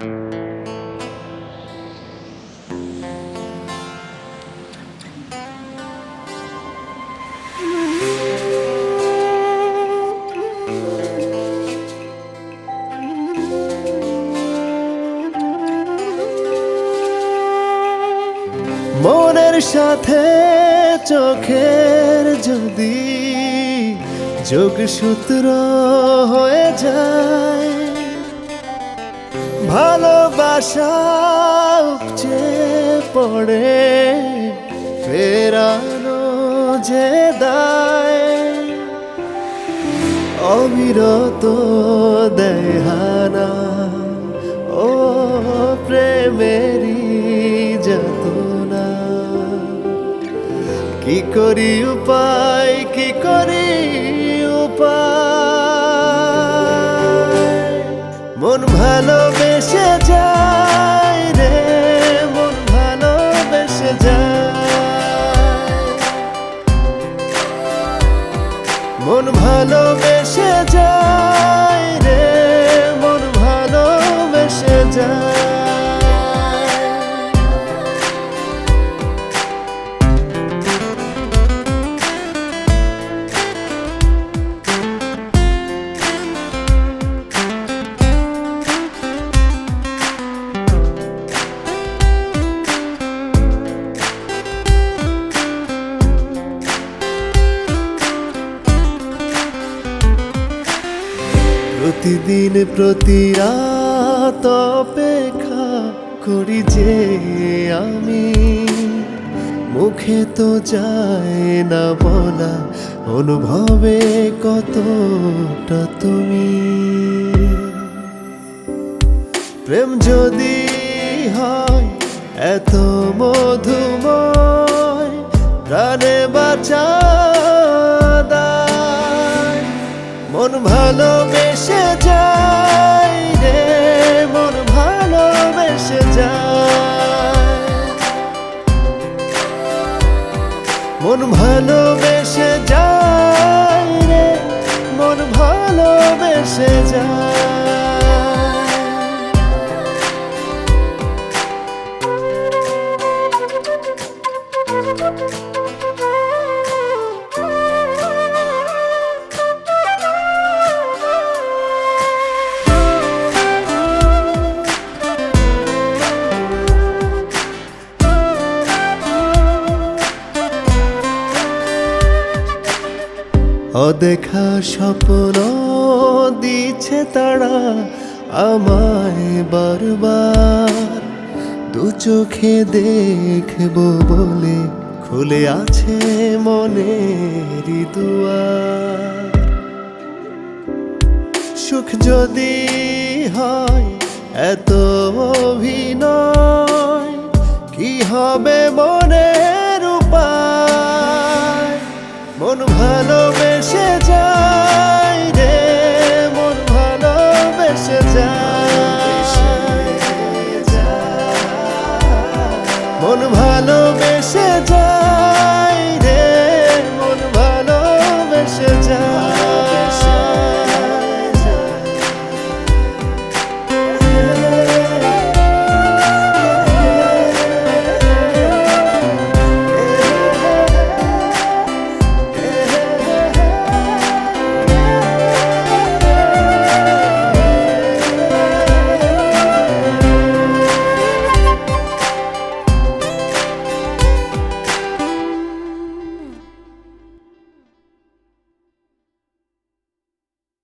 মনের সাথে চোখের যদি যোগসূত্র হয়ে যায় ভালোবাসা উপচে পড়ে, ফেরানো যে দায় অবিরত দেহানা, ও প্রেমেরি যাতনা। কি করি উপায়, কি করি প্রতিদিন প্রতি রাত অপেক্ষা করি যে আমি। মুখে তো যায় না বলা, অনুভবে কতটা তুমি। প্রেম যদি হয়, এত মধুময়, প্রাণে বাঁচা মন ভালোবেসে যায় রে মন ভালোবেসে যায়। অদেখা স্বপ্ন দিচ্ছে তারা আমায় বারবার। দু চোখে দেখব বলে খুলে আছে মনের দুয়ার। সুখ যদি হয় এত অভিনয়, কি হবে মনের উপায়? মন ভালোবেসে